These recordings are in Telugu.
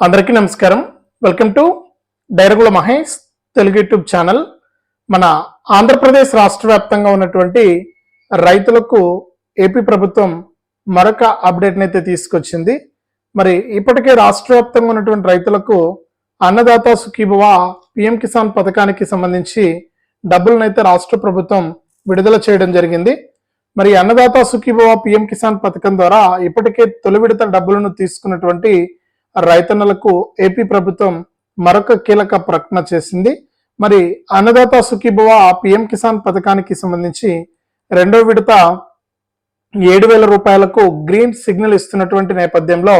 అందరికీ నమస్కారం. వెల్కమ్ టు డైరగుల మహేష్ తెలుగు యూట్యూబ్ ఛానల్. మన ఆంధ్రప్రదేశ్ రాష్ట్ర వ్యాప్తంగా ఉన్నటువంటి రైతులకు ఏపీ ప్రభుత్వం మరొక అప్డేట్ని అయితే తీసుకొచ్చింది. మరి ఇప్పటికే రాష్ట్ర వ్యాప్తంగా ఉన్నటువంటి రైతులకు అన్నదాత సుఖీభవ పిఎం కిసాన్ పథకానికి సంబంధించి డబ్బులనైతే రాష్ట్ర ప్రభుత్వం విడుదల చేయడం జరిగింది. మరి అన్నదాత సుఖీభవ పిఎం కిసాన్ పథకం ద్వారా ఇప్పటికే తొలి విడత డబ్బులను తీసుకున్నటువంటి రైతన్నలకు ఏపీ ప్రభుత్వం మరొక కీలక ప్రకటన చేసింది. మరి అన్నదాత సుఖీభవ పిఎం కిసాన్ పథకానికి సంబంధించి రెండో విడత ఏడు వేల రూపాయలకు గ్రీన్ సిగ్నల్ ఇస్తున్నటువంటి నేపథ్యంలో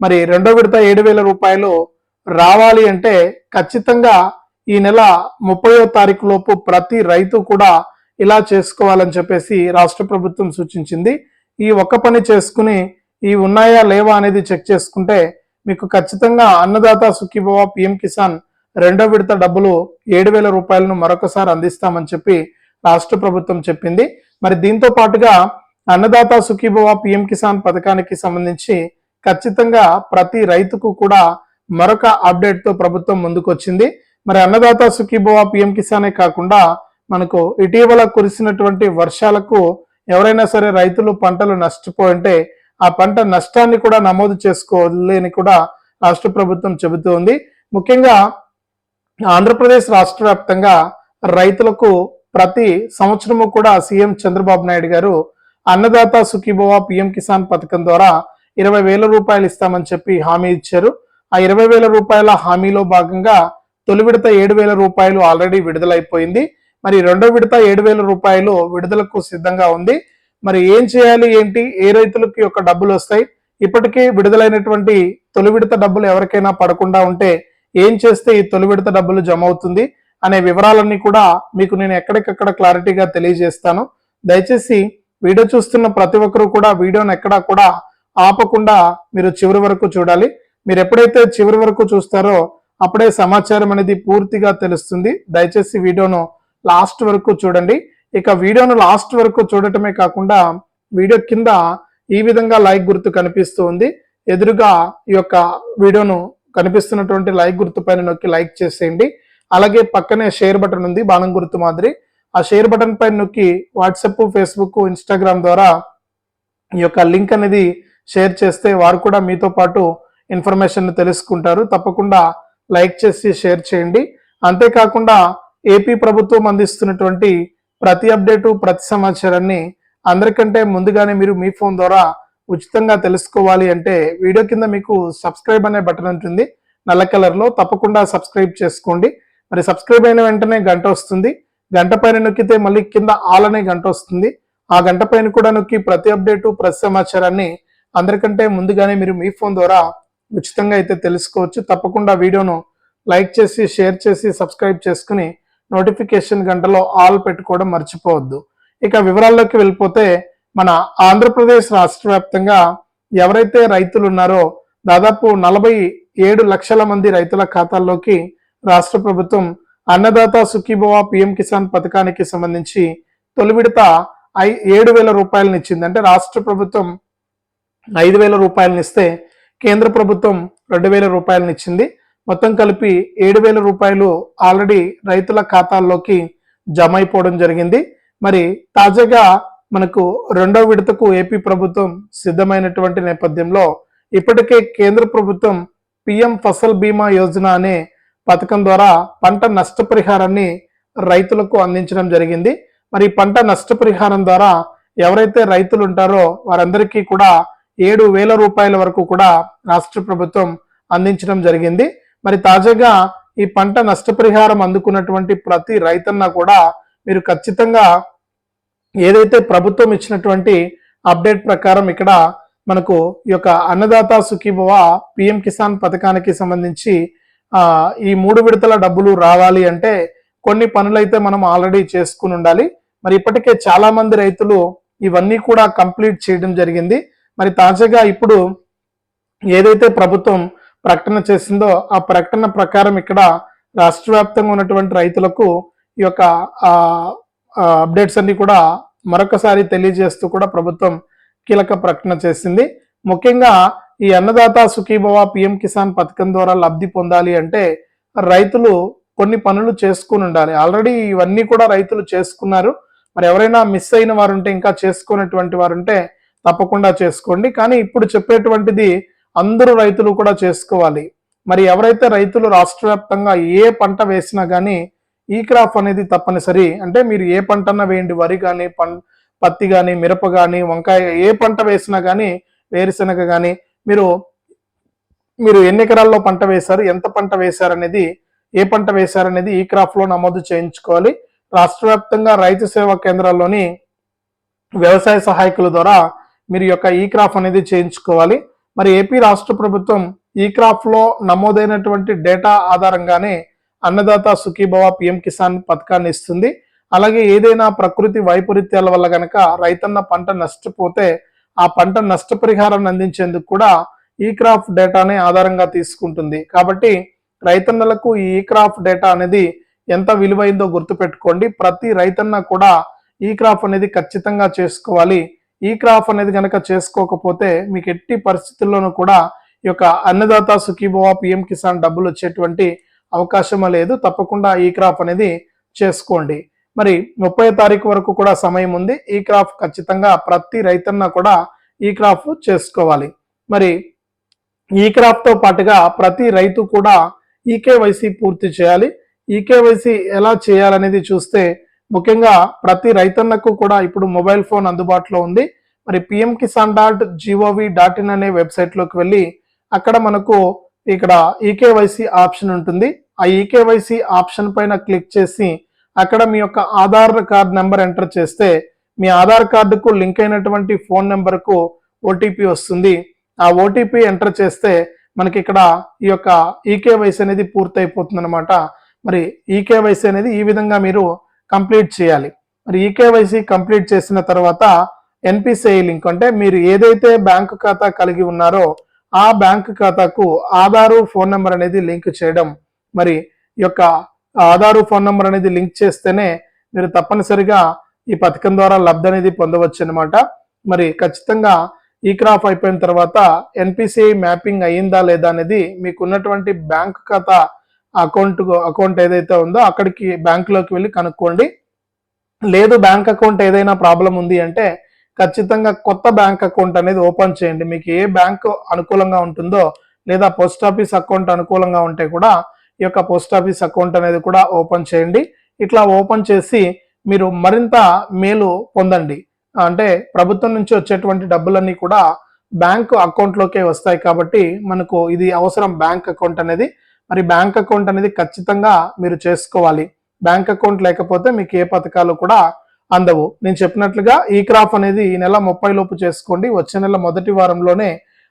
మరి రెండో విడత ఏడు వేల రూపాయలు రావాలి అంటే ఖచ్చితంగా ఈ నెల ముప్పయో తారీఖు లోపు ప్రతి రైతు కూడా ఇలా చేసుకోవాలని చెప్పేసి రాష్ట్ర ప్రభుత్వం సూచించింది. ఈ ఒక్క పని చేసుకుని ఈ ఉన్నాయా లేవా అనేది చెక్ చేసుకుంటే మీకు ఖచ్చితంగా అన్నదాత సుఖీభవ పిఎం కిసాన్ రెండో విడత డబ్బులు ఏడు వేల రూపాయలను మరొకసారి అందిస్తామని చెప్పి రాష్ట్ర ప్రభుత్వం చెప్పింది. మరి దీంతో పాటుగా అన్నదాత సుఖీభవ పిఎం కిసాన్ పథకానికి సంబంధించి ఖచ్చితంగా ప్రతి రైతుకు కూడా మరొక అప్డేట్తో ప్రభుత్వం ముందుకొచ్చింది. మరి అన్నదాత సుఖీభవ పిఎం కిసానే కాకుండా మనకు ఇటీవల కురిసినటువంటి వర్షాలకు ఎవరైనా సరే రైతులు పంటలు నష్టపోయింటే ఆ పంట నష్టాన్ని కూడా నమోదు చేసుకోలేని కూడా రాష్ట్ర ప్రభుత్వం చెబుతోంది ముఖ్యంగా ఆంధ్రప్రదేశ్ రాష్ట్ర వ్యాప్తంగా రైతులకు ప్రతి సంవత్సరము కూడా సీఎం చంద్రబాబు నాయుడు గారు అన్నదాత సుఖీభవ పిఎం కిసాన్ పథకం ద్వారా ఇరవై వేల రూపాయలు ఇస్తామని చెప్పి హామీ ఇచ్చారు. ఆ ఇరవై వేల రూపాయల హామీలో భాగంగా తొలి విడత ఏడు వేల రూపాయలు ఆల్రెడీ విడుదలైపోయింది. మరి రెండో విడత ఏడు వేల రూపాయలు విడుదలకు సిద్ధంగా ఉంది. మరి ఏం చేయాలి ఏంటి ఏ రైతులకు యొక్క డబ్బులు వస్తాయి? ఇప్పటికే విడుదలైనటువంటి తొలి విడత డబ్బులు ఎవరికైనా పడకుండా ఉంటే ఏం చేస్తే ఈ తొలి విడత డబ్బులు జమ అవుతుంది అనే వివరాలన్నీ కూడా మీకు నేను ఎక్కడికక్కడ క్లారిటీగా తెలియజేస్తాను. దయచేసి వీడియో చూస్తున్న ప్రతి ఒక్కరూ కూడా వీడియోని ఎక్కడా కూడా ఆపకుండా మీరు చివరి వరకు చూడాలి. మీరు ఎప్పుడైతే చివరి వరకు చూస్తారో అప్పుడే సమాచారం అనేది పూర్తిగా తెలుస్తుంది. దయచేసి వీడియోను లాస్ట్ వరకు చూడండి. ఇక వీడియోను లాస్ట్ వరకు చూడటమే కాకుండా వీడియో కింద ఈ విధంగా లైక్ గుర్తు కనిపిస్తూ ఉంది ఎదురుగా ఈ యొక్క వీడియోను కనిపిస్తున్నటువంటి లైక్ గుర్తు పైన నొక్కి లైక్ చేసేయండి. అలాగే పక్కనే షేర్ బటన్ ఉంది బాణం గుర్తు మాదిరి. ఆ షేర్ బటన్ పైన నొక్కి వాట్సాప్ ఫేస్బుక్ ఇన్స్టాగ్రామ్ ద్వారా ఈ యొక్క లింక్ అనేది షేర్ చేస్తే వారు కూడా మీతో పాటు ఇన్ఫర్మేషన్ తెలుసుకుంటారు. తప్పకుండా లైక్ చేసి షేర్ చేయండి. అంతేకాకుండా ఏపీ ప్రభుత్వం అందిస్తున్నటువంటి ప్రతి అప్డేటు ప్రతి సమాచారాన్ని అందరికంటే ముందుగానే మీరు మీ ఫోన్ ద్వారా ఉచితంగా తెలుసుకోవాలి అంటే వీడియో కింద మీకు సబ్స్క్రైబ్ అనే బటన్ ఉంటుంది. నల్ల కలర్లో తప్పకుండా సబ్స్క్రైబ్ చేసుకోండి. మరి సబ్స్క్రైబ్ అయిన వెంటనే గంట వస్తుంది. గంట పైన నొక్కితే మళ్ళీ కింద ఆల్ అనే గంట వస్తుంది. ఆ గంట పైన కూడా నొక్కి ప్రతి అప్డేటు ప్రతి సమాచారాన్ని అందరికంటే ముందుగానే మీరు మీ ఫోన్ ద్వారా ఉచితంగా అయితే తెలుసుకోవచ్చు. తప్పకుండా వీడియోను లైక్ చేసి షేర్ చేసి సబ్స్క్రైబ్ చేసుకుని నోటిఫికేషన్ గంటలో ఆల్ పెట్టుకోవడం మర్చిపోవద్దు. ఇక వివరాల్లోకి వెళ్ళిపోతే మన ఆంధ్రప్రదేశ్ రాష్ట్ర వ్యాప్తంగా ఎవరైతే రైతులు ఉన్నారో దాదాపు నలభై ఏడు లక్షల మంది రైతుల ఖాతాల్లోకి రాష్ట్ర ప్రభుత్వం అన్నదాత సుఖీభవ పిఎం కిసాన్ పథకానికి సంబంధించి తొలి విడత ఐ ఏడు వేల రూపాయలను ఇచ్చింది. అంటే రాష్ట్ర ప్రభుత్వం ఐదు వేల రూపాయలను ఇస్తే కేంద్ర ప్రభుత్వం రెండు వేల రూపాయలను ఇచ్చింది. మొత్తం కలిపి ఏడు వేల రూపాయలు ఆల్రెడీ రైతుల ఖాతాల్లోకి జమ అయిపోవడం జరిగింది. మరి తాజాగా మనకు రెండో విడతకు ఏపీ ప్రభుత్వం సిద్ధమైనటువంటి నేపథ్యంలో ఇప్పటికే కేంద్ర ప్రభుత్వం పిఎం ఫసల్ బీమా యోజన అనే పథకం ద్వారా పంట నష్టపరిహారాన్ని రైతులకు అందించడం జరిగింది. మరి పంట నష్టపరిహారం ద్వారా ఎవరైతే రైతులు ఉంటారో వారందరికీ కూడా ఏడు వేల రూపాయల వరకు కూడా రాష్ట్ర ప్రభుత్వం అందించడం జరిగింది. మరి తాజాగా ఈ పంట నష్టపరిహారం అందుకున్నటువంటి ప్రతి రైతన్న కూడా మీరు ఖచ్చితంగా ఏదైతే ప్రభుత్వం ఇచ్చినటువంటి అప్డేట్ ప్రకారం ఇక్కడ మనకు ఈ యొక్క అన్నదాత సుఖీభవ పిఎం కిసాన్ పథకానికి సంబంధించి ఈ మూడు విడతల డబ్బులు రావాలి అంటే కొన్ని పనులైతే మనం ఆల్రెడీ చేసుకుని ఉండాలి. మరి ఇప్పటికే చాలా మంది రైతులు ఇవన్నీ కూడా కంప్లీట్ చేయడం జరిగింది. మరి తాజాగా ఇప్పుడు ఏదైతే ప్రభుత్వం ప్రకటన చేసిందో ఆ ప్రకటన ప్రకారం ఇక్కడ రాష్ట్ర వ్యాప్తంగా ఉన్నటువంటి రైతులకు ఈ యొక్క అప్డేట్స్ అన్ని కూడా మరొకసారి తెలియజేస్తూ కూడా ప్రభుత్వం కీలక ప్రకటన చేసింది. ముఖ్యంగా ఈ అన్నదాత సుఖీభవ పిఎం కిసాన్ పథకం ద్వారా లబ్ధి పొందాలి అంటే రైతులు కొన్ని పనులు చేసుకుని ఉండాలి. ఆల్రెడీ ఇవన్నీ కూడా రైతులు చేసుకున్నారు. మరి ఎవరైనా మిస్ అయిన వారు ఉంటే ఇంకా చేసుకున్నటువంటి వారు ఉంటే తప్పకుండా చేసుకోండి. కానీ ఇప్పుడు చెప్పేటువంటిది అందరూ రైతులు కూడా చేసుకోవాలి. మరి ఎవరైతే రైతులు రాష్ట్ర వ్యాప్తంగా ఏ పంట వేసినా కానీ ఈ క్రాప్ అనేది తప్పనిసరి. అంటే మీరు ఏ పంటన్నా వేయండి వరి కానీ పం పత్తి కానీ మిరప కానీ వంకాయ ఏ పంట వేసినా కానీ వేరుశనగ కానీ మీరు మీరు ఎన్ని ఎకరాల్లో పంట వేశారు ఎంత పంట వేశారనేది ఏ పంట వేశారనేది ఈ క్రాప్లో నమోదు చేయించుకోవాలి. రాష్ట్ర వ్యాప్తంగా రైతు సేవా కేంద్రాల్లోని వ్యవసాయ సహాయకుల ద్వారా మీరు యొక్క ఈ క్రాప్ అనేది చేయించుకోవాలి. మరి ఏపీ రాష్ట్ర ప్రభుత్వం ఈ క్రాప్లో నమోదైనటువంటి డేటా ఆధారంగానే అన్నదాత సుఖీభవ పిఎం కిసాన్ పథకాన్ని ఇస్తుంది. అలాగే ఏదైనా ప్రకృతి వైపరీత్యాల వల్ల గనక రైతన్న పంట నష్టపోతే ఆ పంట నష్టపరిహారాన్ని అందించేందుకు కూడా ఈ క్రాఫ్ డేటానే ఆధారంగా తీసుకుంటుంది. కాబట్టి రైతన్నలకు ఈ క్రాఫ్ డేటా అనేది ఎంత విలువైందో గుర్తుపెట్టుకోండి. ప్రతి రైతన్న కూడా ఈ క్రాఫ్ అనేది ఖచ్చితంగా చేసుకోవాలి. ఈ క్రాప్ అనేది కనుక చేసుకోకపోతే మీకు ఎట్టి పరిస్థితుల్లోనూ కూడా ఈ యొక్క అన్నదాత సుఖీభవ పిఎం కిసాన్ డబ్బులు వచ్చేటువంటి అవకాశం లేదు. తప్పకుండా ఈ క్రాప్ అనేది చేసుకోండి. మరి ముప్పై తారీఖు వరకు కూడా సమయం ఉంది. ఈ క్రాప్ ఖచ్చితంగా ప్రతి రైతన్న కూడా ఈ క్రాప్ చేసుకోవాలి. మరి ఈ క్రాప్తో పాటుగా ప్రతి రైతు కూడా ఈకేవైసీ పూర్తి చేయాలి. ఈకేవైసీ ఎలా చేయాలనేది చూస్తే ముఖ్యంగా ప్రతి రైతన్నకు కూడా ఇప్పుడు మొబైల్ ఫోన్ అందుబాటులో ఉంది. మరి PM Kisan dot gov dot in అనే వెబ్సైట్లోకి వెళ్ళి అక్కడ మనకు ఇక్కడ ఈకేవైసీ ఆప్షన్ ఉంటుంది. ఆ ఈకేవైసీ ఆప్షన్ పైన క్లిక్ చేసి అక్కడ మీ యొక్క ఆధార్ కార్డ్ నెంబర్ ఎంటర్ చేస్తే మీ ఆధార్ కార్డుకు లింక్ అయినటువంటి ఫోన్ నెంబర్కు ఓటీపీ వస్తుంది. ఆ ఓటీపీ ఎంటర్ చేస్తే మనకి ఇక్కడ ఈ యొక్క ఈకేవైసీ అనేది పూర్తయిపోతుంది అనమాట మరి ఈకేవైసీ అనేది ఈ విధంగా మీరు కంప్లీట్ చేయాలి. మరి ఈకేవైసీ కంప్లీట్ చేసిన తర్వాత ఎన్పిసిఐ లింక్ అంటే మీరు ఏదైతే బ్యాంకు ఖాతా కలిగి ఉన్నారో ఆ బ్యాంక్ ఖాతాకు ఆధారు ఫోన్ నెంబర్ అనేది లింక్ చేయడం. మరి ఈ యొక్క ఆధారు ఫోన్ నెంబర్ అనేది లింక్ చేస్తేనే మీరు తప్పనిసరిగా ఈ పథకం ద్వారా లబ్ధి అనేది పొందవచ్చు అనమాట మరి ఖచ్చితంగా ఈ క్రాఫ్ అయిపోయిన తర్వాత ఎన్పిసిఐ మ్యాపింగ్ అయ్యిందా లేదా అనేది మీకు ఉన్నటువంటి బ్యాంక్ ఖాతా అకౌంట్ అకౌంట్ ఏదైతే ఉందో అక్కడికి బ్యాంకులోకి వెళ్ళి కనుక్కోండి. లేదు బ్యాంక్ అకౌంట్ ఏదైనా ప్రాబ్లం ఉంది అంటే ఖచ్చితంగా కొత్త బ్యాంక్ అకౌంట్ అనేది ఓపెన్ చేయండి. మీకు ఏ బ్యాంక్ అనుకూలంగా ఉంటుందో లేదా పోస్ట్ ఆఫీస్ అకౌంట్ అనుకూలంగా ఉంటే కూడా ఈ యొక్క పోస్ట్ ఆఫీస్ అకౌంట్ అనేది కూడా ఓపెన్ చేయండి. ఇట్లా ఓపెన్ చేసి మీరు మరింత మేలు పొందండి. అంటే ప్రభుత్వం నుంచి వచ్చేటువంటి డబ్బులన్నీ కూడా బ్యాంకు అకౌంట్లోకే వస్తాయి కాబట్టి మనకు ఇది అవసరం. బ్యాంక్ అకౌంట్ అనేది మరి బ్యాంక్ అకౌంట్ అనేది ఖచ్చితంగా మీరు చేసుకోవాలి. బ్యాంక్ అకౌంట్ లేకపోతే మీకు ఏ పథకాలు కూడా అందవు. నేను చెప్పినట్లుగా ఈ క్రాఫ్ అనేది ఈ నెల ముప్పై లోపు చేసుకోండి. వచ్చే నెల మొదటి వారంలోనే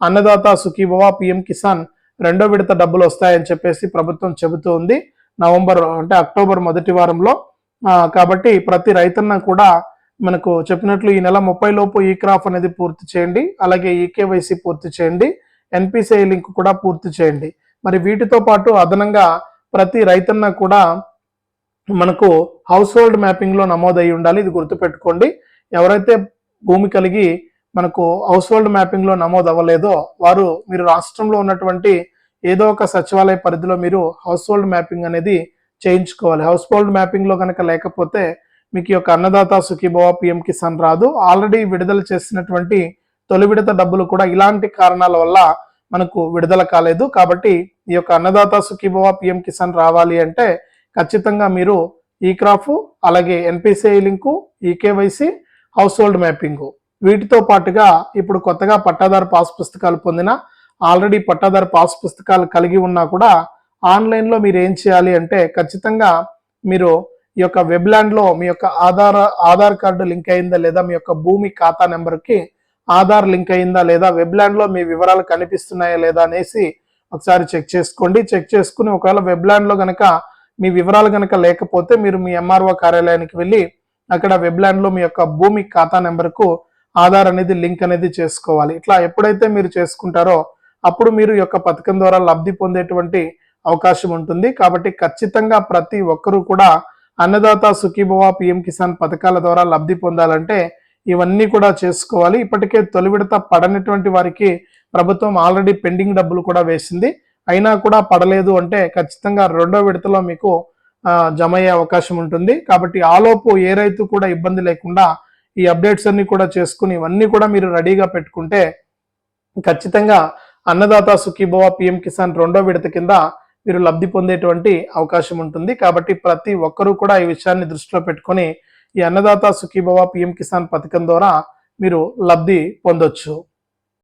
అన్నదాత సుఖీభవ పిఎం కిసాన్ రెండో విడత డబ్బులు వస్తాయని చెప్పేసి ప్రభుత్వం చెబుతూ ఉంది. నవంబర్ అంటే అక్టోబర్ మొదటి వారంలో. కాబట్టి ప్రతి రైతన్న కూడా మనకు చెప్పినట్లు ఈ నెల ముప్పై లోపు ఈ క్రాఫ్ అనేది పూర్తి చేయండి. అలాగే ఈకేవైసీ పూర్తి చేయండి. ఎన్పిసిఐ లింక్ కూడా పూర్తి చేయండి. మరి వీటితో పాటు అదనంగా ప్రతి రైతన్న కూడా మనకు హౌస్ హోల్డ్ మ్యాపింగ్లో నమోదై ఉండాలి. ఇది గుర్తుపెట్టుకోండి. ఎవరైతే భూమి కలిగి మనకు హౌస్ హోల్డ్ మ్యాపింగ్లో నమోదు అవ్వలేదో వారు మీరు రాష్ట్రంలో ఉన్నటువంటి ఏదో ఒక సచివాలయ పరిధిలో మీరు హౌస్ హోల్డ్ మ్యాపింగ్ అనేది చేయించుకోవాలి. హౌస్ హోల్డ్ మ్యాపింగ్లో కనుక లేకపోతే మీకు యొక్క అన్నదాత సుఖీభవ పిఎం కిసాన్ రాదు. ఆల్రెడీ విడుదల చేసినటువంటి తొలి విడత డబ్బులు కూడా ఇలాంటి కారణాల వల్ల మనకు విడుదల కాలేదు. కాబట్టి ఈ యొక్క అన్నదాత సుఖీభవ పిఎం కిసాన్ రావాలి అంటే ఖచ్చితంగా మీరు ఈ క్రాఫ్ అలాగే NPCI link eKYC household mapping వీటితో పాటుగా ఇప్పుడు కొత్తగా పట్టాదారు పాస్ పుస్తకాలు పొందిన ఆల్రెడీ పట్టాదారు పాస్ పుస్తకాలు కలిగి ఉన్నా కూడా ఆన్లైన్లో మీరు ఏం చేయాలి అంటే ఖచ్చితంగా మీరు ఈ యొక్క వెబ్లాండ్లో మీ యొక్క ఆధార్ ఆధార్ కార్డు లింక్ అయిందా లేదా మీ యొక్క భూమి ఖాతా నెంబర్కి ఆధార్ లింక్ అయిందా లేదా వెబ్లాండ్లో మీ వివరాలు కనిపిస్తున్నాయా లేదా అనేసి ఒకసారి చెక్ చేసుకోండి. చెక్ చేసుకుని ఒకవేళ వెబ్లాండ్లో కనుక మీ వివరాలు కనుక లేకపోతే మీరు మీ ఎంఆర్ఓ కార్యాలయానికి వెళ్ళి అక్కడ వెబ్లాండ్లో మీ యొక్క భూమి ఖాతా నెంబర్కు ఆధార్ అనేది లింక్ అనేది చేసుకోవాలి. ఇట్లా ఎప్పుడైతే మీరు చేసుకుంటారో అప్పుడు మీరు యొక్క పథకం ద్వారా లబ్ధి పొందేటువంటి అవకాశం ఉంటుంది. కాబట్టి ఖచ్చితంగా ప్రతి ఒక్కరూ కూడా అన్నదాత సుఖీభవ పిఎం కిసాన్ పథకాల ద్వారా లబ్ధి పొందాలంటే ఇవన్నీ కూడా చేసుకోవాలి. ఇప్పటికే తొలి విడత పడనటువంటి వారికి ప్రభుత్వం ఆల్రెడీ పెండింగ్ డబ్బులు కూడా వేసింది. అయినా కూడా పడలేదు అంటే ఖచ్చితంగా రెండో విడతలో మీకు జమ అయ్యే అవకాశం ఉంటుంది. కాబట్టి ఆలోపు ఏ రైతు కూడా ఇబ్బంది లేకుండా ఈ అప్డేట్స్ అన్ని కూడా చేసుకుని ఇవన్నీ కూడా మీరు రెడీగా పెట్టుకుంటే ఖచ్చితంగా అన్నదాత సుఖీభవ పిఎం కిసాన్ రెండో విడత కింద మీరు లబ్ధి పొందేటువంటి అవకాశం ఉంటుంది. కాబట్టి ప్రతి ఒక్కరూ కూడా ఈ విషయాన్ని దృష్టిలో పెట్టుకొని ఈ అన్నదాత సుఖీభవ పిఎం కిసాన్ పథకం ద్వారా మీరు లబ్ధి పొందొచ్చు.